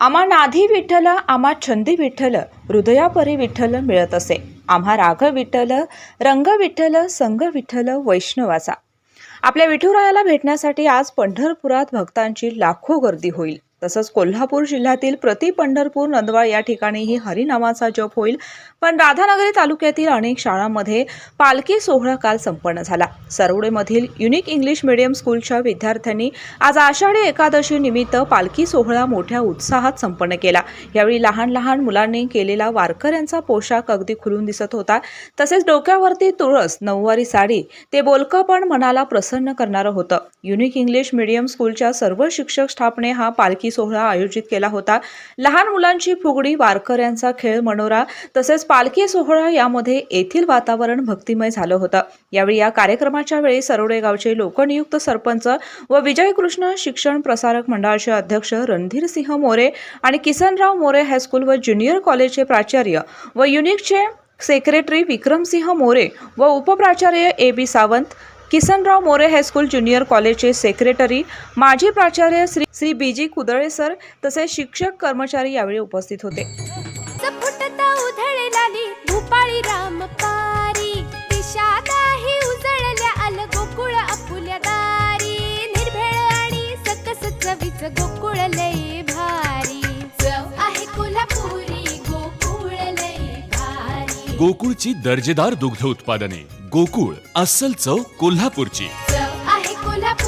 आम्हा नाधी विठ्ठल आम्हा छंदी विठ्ठल हृदयापरी विठ्ठल मिळत असे. आम्हा राघ विठ्ठल रंग विठ्ठल संग विठ्ठल वैष्णवाचा. आपल्या विठुरायाला भेटण्यासाठी आज पंढरपुरात भक्तांची लाखो गर्दी होईल. तसंच कोल्हापूर जिल्ह्यातील प्रति पंढरपूर नंदवाळ या ठिकाणीही हरिनामाचा जप होईल. पण राधानगरी तालुक्यातील अनेक शाळांमध्ये पालखी सोहळा काल संपन्न झाला. सरवडेमधील युनिक इंग्लिश मीडियम स्कूलच्या विद्यार्थ्यांनी आज आषाढी एकादशी निमित्त पालखी सोहळा मोठ्या उत्साहात संपन्न केला. यावेळी लहान लहान मुलांनी केलेला वारकऱ्यांचा पोशाख अगदी खुलून दिसत होता. तसेच डोक्यावरती तुळस नऊवारी साडी ते बोलकं पण मनाला प्रसन्न करणारं होतं. युनिक इंग्लिश मीडियम स्कूलच्या सर्व शिक्षक स्थापने हा पालखी सोहळा आयोजित केला होता. लहान मुलांची फुगडी वारकऱ्यांचा खेळ मनोरा तसेच पालखी सोहळा यामध्ये येथील वातावरण भक्तिमय झालं होतं. यावेळी या कार्यक्रमाच्या वेळी सरोडे गावचे लोकनियुक्त सरपंच व विजयकृष्ण शिक्षण प्रसारक मंडळाचे अध्यक्ष रणधीर सिंह मोरे आणि किसनराव मोरे हायस्कूल व ज्युनियर कॉलेजचे प्राचार्य व युनिकचे सेक्रेटरी विक्रमसिंह मोरे व उपप्राचार्य A B Sawant Kisanrao More high school junior कॉलेजचे सेक्रेटरी माजी प्राचार्य Shri Shri B G Kudale sir तसेच शिक्षक कर्मचारी यावेळी उपस्थित होते. फुटता उधळलाली भूपाळी राम पारी दिशालाही उजळल्या आल गोकुळ आपुल्या दारी निर्भेळ आणि सकस चवीच गोकुळ लय भारी. चव आहे कोल्हापुरी गोकुळ लय भारी. गोकुळची दर्जेदार दुग्ध उत्पादने गोकुळ अस्सल चव कोल्हापूरची. कोल्हापूर.